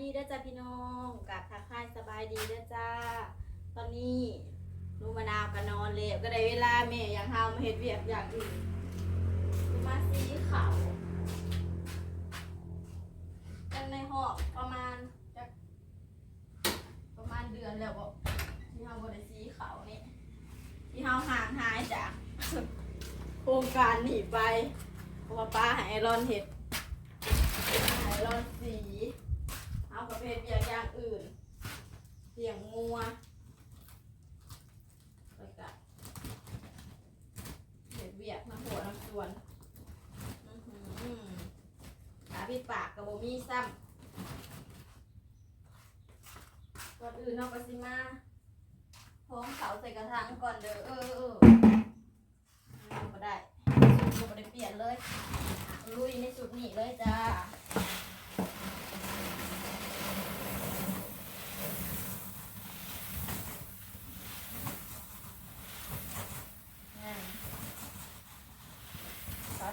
ดีเด้อจ้าพี่น้องกับทักทายสบายดีเด้อจ้า ตอนนี้ลูกมะนาวก็นอนเลยก็ได้เวลาแม่อย่างเฮามาเฮ็ดเวียกอย่างอื่นมาสีขากันในหอบประมาณจะประมาณเดือนแล้วบ่ที่เฮาบ่ได้สีขานี่ที่เฮาห่างหายจากโครงการหนีไปเพราะว่าป้าให้ไอรอนเฮ็ดไอรอนสี เอาประเภทอย่างอย่างอื่นเสียงงัวแล้วก็เห็ดเบียกน้ำหัวน้ำสวนอื้อหือขาพี่ปากกับโบมีซ้ำก่อนอื่นน้องกสิมาพร้อมเขาใส่กระถางก่อนเด้อเออเอออาก็ได้สุดก็ไม่ได้เปลี่ยนเลยอะลุยในสุดนี้เลยจ้า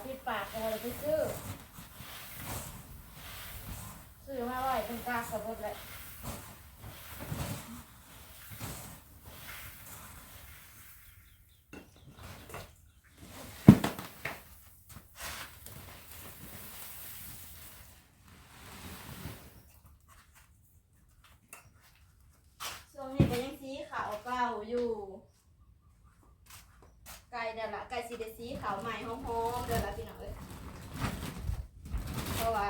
สาธิตปากเอาเลยไปซื้อ ซื้อมาไว้เป็นกากกับรถเลยช่วงนี้ก็ยังสีขาวเก่าอยู่ ไก่เดี๋ยวละไก่สีเดสีขาวใหม่หอมๆเดี๋ยวละพี่น้องเอ้ยเพราะว่า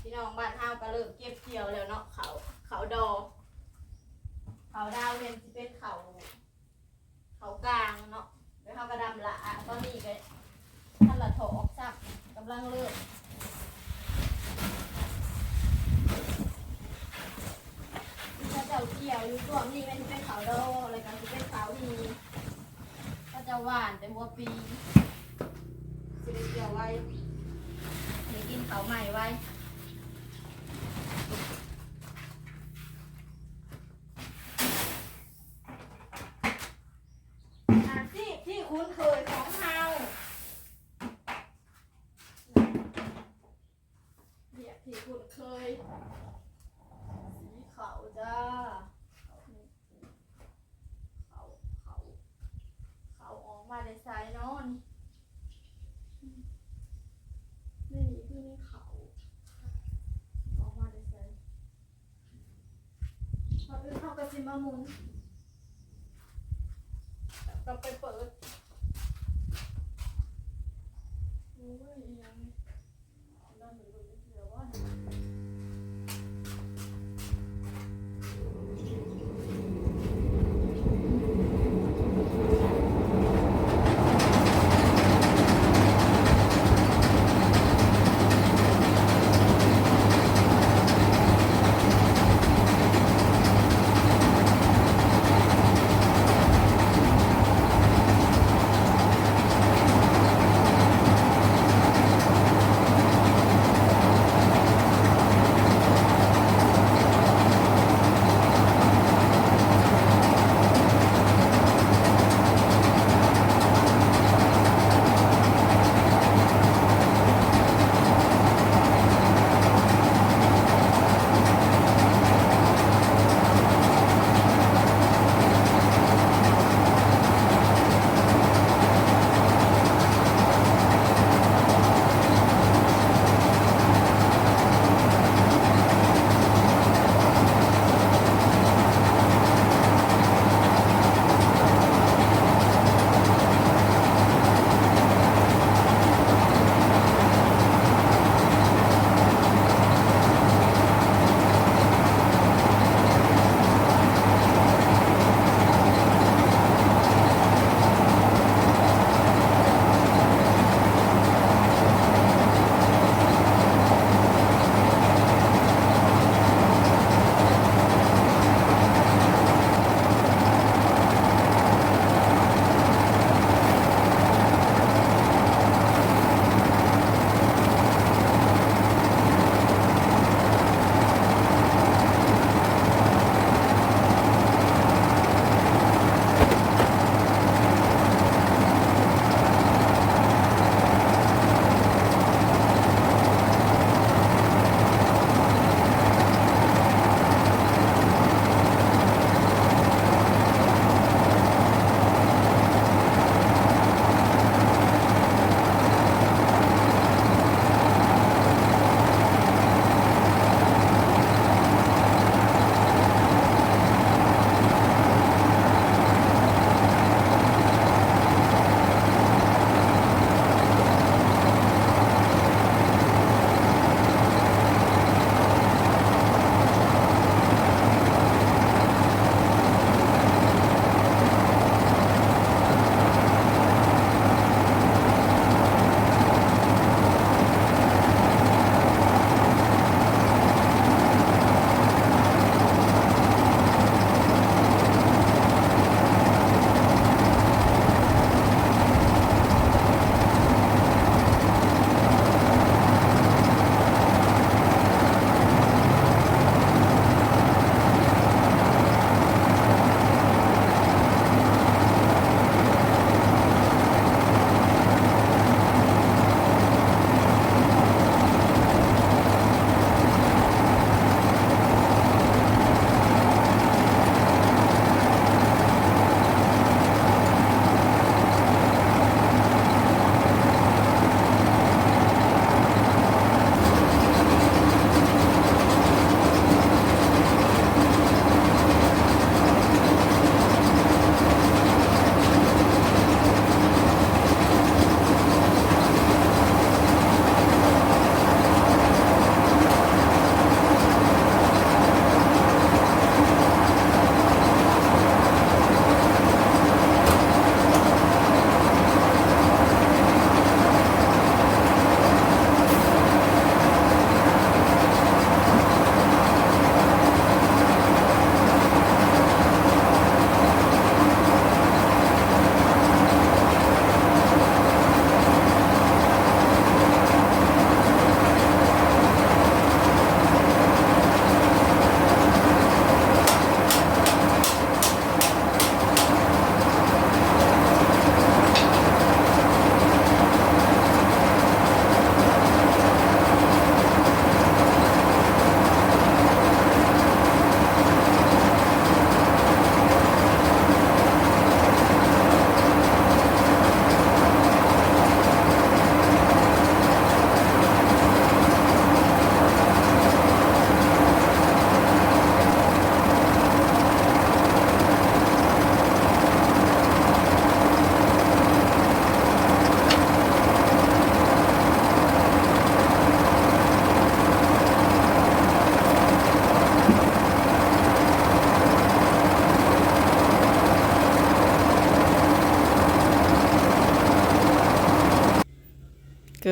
พี่น้องบ้านเฮาก็เริ่มเก็บเกี่ยวแล้วเนาะเขาเขาดอกเขาดาวเป็นสิเป็นเขาเขากลางเนาะเดี๋ยวเฮาก็ดำละตอนนี้ก็ท่านละถอกซับกำลังเริ่มถ้าเจ้าเกี่ยวอยู่ช่วงนี้มันสิเป็นเขาด อกอะเป็นเขาดีก็จะหวานแต่หัวปีสิได้เกี่ยวไว้เดี๋ยวกินเขาวใหม่ไว้อาชีพที่คุ้นเคยของเฮาเรียกที่คุ้นเคย สีขาวจ้าเขาเขา เขาออกมาในสายนอนไม่หนีคือมีเขาออกมาในสาย พออื่นเขาก็สิมาหมุนต้องไปเปิดโอ้ยยัง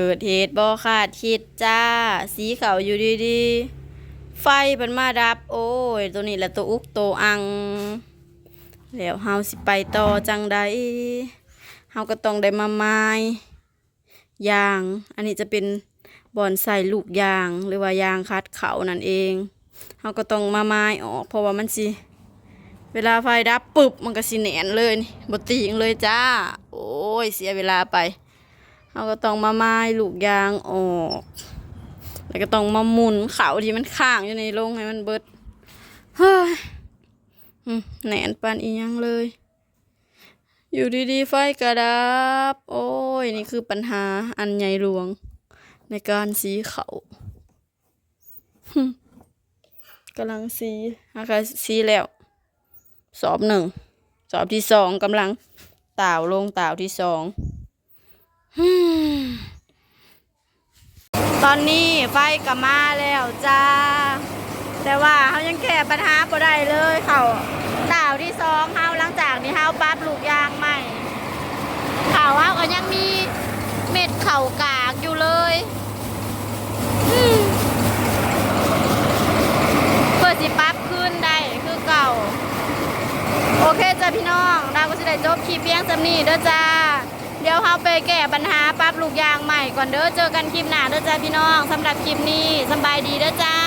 กิดเหตุบ่คาดคิดจ้า สีเขาอยู่ดีๆ ไฟมันมาดับ โอ้ย ตัวนี้แหละตัวอุกตัวอัง แล้วเฮาสิไปต่อจังใดเฮาก็ต้องได้มาไม้ยาง อันนี้จะเป็นบอนใส่ลูกยางหรือว่ายางคัดเขานั่นเองเฮาก็ต้องมาไม้ออก เพราะว่ามันสิเวลาไฟดับปุ๊บมันก็สิแหนนเลยนี่บติงเลยจ้า โอ้ย เสียเวลาไป เราก็ต้องมาไม้ลูกยางออก แล้วก็ต้องมาหมุนเขาที่มันข้างอยู่ในโรงให้มันเบิดเฮ้ยแหนนปานอียังเลย อยู่ดีๆ ไฟกระดับ โอ้ย นี่คือปัญหาอันใหญ่หลวง ในการสีเขากำลังสีนะคะสีแล้ว สอบหนึ่ง สอบที่สองกำลังต่าวลงต่าวที่สองฮึ่ม ตอนนี้ไฟก็มาแล้วจ้า แต่ว่าเขายังแก้ปัญหาบ่ได้เลยเขาต่าวที่สองเขาหลังจากที่เขาปรับลูกยางใหม่เขาเขาก็ยังมีเม็ดเข่ากากอยู่เลยเพื่อสิปรับขึ้นได้คือเก่า โอเคจ้าพี่น้องเราก็จะได้จบคลิปเพียงสำนีเด้อจ้า เดี๋ยวเราไปแก้ปัญหา ปรับลูกยางใหม่ก่อนเด้อเจอกันคลิปหน้าเด้อจ้าพี่น้องสำหรับคลิปนี้สบายดีเด้อจ้า